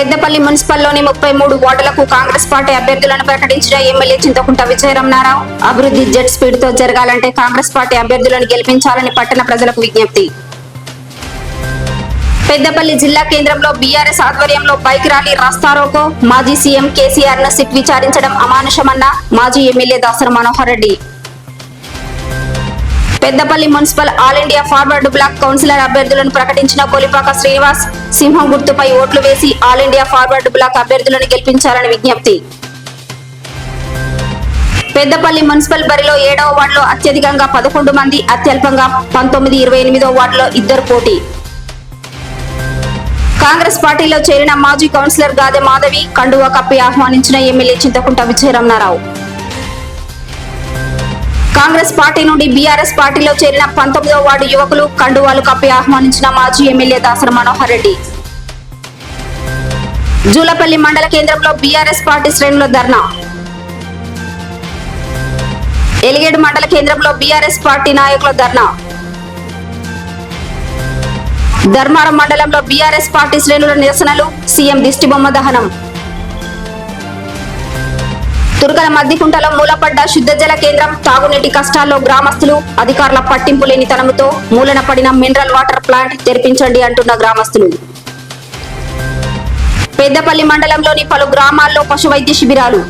పెద్దపల్లి మున్సిపల్లోని ముప్పై మూడు వార్డులకు కాంగ్రెస్ పార్టీ అభ్యర్థులను ప్రకటించిన ఎమ్మెల్యే చింతకుంట విజయరమణారావు అభివృద్ధి జెట్ స్పీడ్తో జరగాలంటే కాంగ్రెస్ పార్టీ అభ్యర్థులను గెలిపించాలని పట్టణ ప్రజలకు విజ్ఞప్తి. పెద్దపల్లి జిల్లా కేంద్రంలో బీఆర్ఎస్ ఆధ్వర్యంలో బైక్ ర్యాలీ రాస్తారోకో. మాజీ సీఎం కేసీఆర్ను సిట్ విచారించడం అమానుషమన్న. మాజీ MLA Dasari Manohar Reddy. Peddapalli municipal all India forward bloc councillor అభ్యర్థులను ప్రకటించిన కొలిపాక శ్రీనివాస్ సింహం గుర్తుపై ఓట్లు వేసి ఆల్ ఇండియా ఫార్వర్డ్ బ్లాక్ అభ్యర్థులను గెలిపించాలని విజ్ఞప్తి. పెద్దపల్లి మున్సిపల్ బరిలో ఏడవ వార్డులో అత్యధికంగా పదకొండు మంది అత్యల్పంగా పంతొమ్మిది ఇరవై ఎనిమిదో వార్డులో ఇద్దరు పోటీ. కాంగ్రెస్ పార్టీలో చేరిన మాజీ కౌన్సిలర్ గాదె మాధవి కండువా కప్పి ఆహ్వానించిన ఎమ్మెల్యే చింతకుంట విజయరమణారావు. కాంగ్రెస్ పార్టీ నుండి బీఆర్ఎస్ పార్టీలో చేరిన పంతొమ్మిదో వార్డు యువకులు కండువాలు కప్పి ఆహ్వానించిన మాజీ ఎమ్మెల్యే దాసర మనోహర్ రెడ్డి. జూలపల్లి మండల కేంద్రంలో బీఆర్ఎస్ పార్టీ శ్రేణుల ధర్నా. ఎలిగేడు మండల కేంద్రంలో బీఆర్ఎస్ పార్టీ నాయకుల ధర్నా. ధర్మారం మండలంలో బీఆర్ఎస్ పార్టీ శ్రేణుల నిరసనలు సీఎం దిష్టిబొమ్మ దహనం. తుర్కల మద్దికుంటలో మూలపడ్డ శుద్ధ జల కేంద్రం తాగునీటి కష్టాల్లో గ్రామస్తులు అధికారుల పట్టింపు లేనితనంతో మూలన పడిన మినరల్ వాటర్ ప్లాంట్ తెరిపించండి అంటున్న గ్రామస్తులు. పెద్దపల్లి మండలంలోని పలు గ్రామాల్లో పశు వైద్య శిబిరాలు.